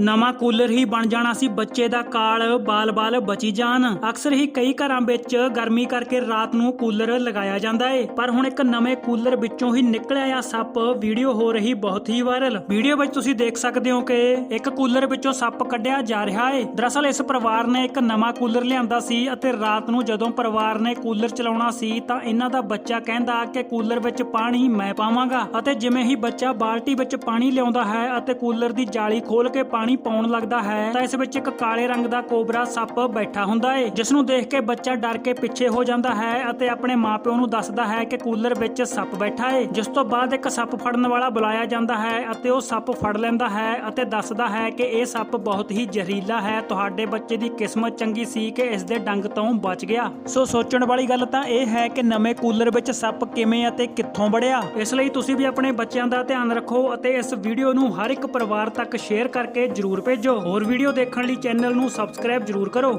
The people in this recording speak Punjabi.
ਨਵਾਂ ਕੂਲਰ ਹੀ ਬਣ ਜਾਣਾ ਸੀ ਬੱਚੇ ਦਾ ਕਾਲ, ਬਾਲ-ਬਾਲ ਬਚੀ ਜਾਣ। ਅਕਸਰ ਹੀ ਕਈ ਘਰਾਂ ਵਿੱਚ ਗਰਮੀ ਕਰਕੇ ਰਾਤ ਨੂੰ ਕੂਲਰ ਲਗਾਇਆ ਜਾਂਦਾ ਏ। ਪਰ ਹੁਣ ਇੱਕ ਨਵੇਂ ਕੂਲਰ ਵਿੱਚੋਂ ਹੀ ਨਿਕਲਿਆ ਆ ਸੱਪ। ਵੀਡੀਓ ਹੋ ਰਹੀ ਬਹੁਤ ਹੀ ਵਾਇਰਲ। ਵੀਡੀਓ ਵਿੱਚ ਤੁਸੀਂ ਦੇਖ ਸਕਦੇ ਹੋ ਕਿ ਇੱਕ ਕੂਲਰ ਵਿੱਚੋਂ ਸੱਪ ਕੱਢਿਆ ਜਾ ਰਿਹਾ ਏ। ਦਰਅਸਲ ਇਸ ਪਰਿਵਾਰ ਨੇ ਇੱਕ ਨਵਾਂ ਕੂਲਰ ਲਿਆਂਦਾ ਸੀ ਅਤੇ ਰਾਤ ਨੂੰ ਜਦੋਂ ਪਰਿਵਾਰ ਨੇ ਕੂਲਰ ਚਲਾਉਣਾ ਸੀ ਤਾਂ ਇਹਨਾਂ ਦਾ ਬੱਚਾ ਕਹਿੰਦਾ ਕਿ ਕੂਲਰ ਵਿੱਚ ਪਾਣੀ ਮੈਂ ਪਾਵਾਂਗਾ ਅਤੇ ਜਿਵੇਂ ਹੀ ਬੱਚਾ ਬਾਲਟੀ ਵਿੱਚ ਪਾਣੀ ਲਿਆਉਂਦਾ ਹੈ ਅਤੇ ਕੂਲਰ ਦੀ ਜਾਲੀ ਖੋਲ ਕੇ ਪਾਣੀ ਪਾਉਣ ਲੱਗਦਾ ਹੈ ਤਾਂ ਇਸ ਵਿੱਚ ਇੱਕ ਕਾਲੇ ਰੰਗ ਦਾ ਕੋਬਰਾ ਸੱਪ ਬੈਠਾ ਹੁੰਦਾ ਏ ਜਿਸ ਨੂੰ ਦੇਖ ਕੇ ਬੱਚਾ ਡਰ ਕੇ ਪਿੱਛੇ ਹੋ ਜਾਂਦਾ ਹੈ ਅਤੇ ਆਪਣੇ ਮਾਪਿਓ ਨੂੰ ਦੱਸਦਾ ਹੈ ਕਿ ਕੂਲਰ ਵਿੱਚ ਸੱਪ ਬੈਠਾ ਏ, ਜਿਸ ਤੋਂ ਬਾਅਦ ਇੱਕ ਸੱਪ ਫੜਨ ਵਾਲਾ ਬੁਲਾਇਆ ਜਾਂਦਾ ਹੈ ਅਤੇ ਉਹ ਸੱਪ ਫੜ ਲੈਂਦਾ ਹੈ ਅਤੇ ਦੱਸਦਾ ਹੈ ਕਿ ਇਹ ਸੱਪ ਬਹੁਤ ਹੀ ਜ਼ਹਿਰੀਲਾ ਹੈ, ਤੁਹਾਡੇ ਬੱਚੇ ਦੀ ਕਿਸਮਤ ਚੰਗੀ ਸੀ ਕਿ ਇਸ ਦੇ ਡੰਗ ਤੋਂ ਬਚ ਗਿਆ। ਸੋ ਸੋਚਣ ਵਾਲੀ ਗੱਲ ਤਾਂ ਇਹ ਹੈ ਕਿ ਨਵੇਂ ਕੂਲਰ ਵਿੱਚ ਸੱਪ ਕਿਵੇਂ ਅਤੇ ਕਿੱਥੋਂ ਵੜਿਆ। ਇਸ ਲਈ ਤੁਸੀਂ ਵੀ ਆਪਣੇ ਬੱਚਿਆਂ ਦਾ ਧਿਆਨ ਰੱਖੋ ਅਤੇ ਇਸ ਵੀਡੀਓ ਨੂੰ ਹਰ ਇੱਕ ਪਰਿਵਾਰ ਤੱਕ ਸ਼ੇਅਰ ਕਰਕੇ ਜਰੂਰ ਭੇਜੋ। ਹੋਰ ਵੀਡੀਓ ਦੇਖਣ ਲਈ ਚੈਨਲ ਨੂੰ ਸਬਸਕ੍ਰਾਈਬ ਜਰੂਰ ਕਰੋ।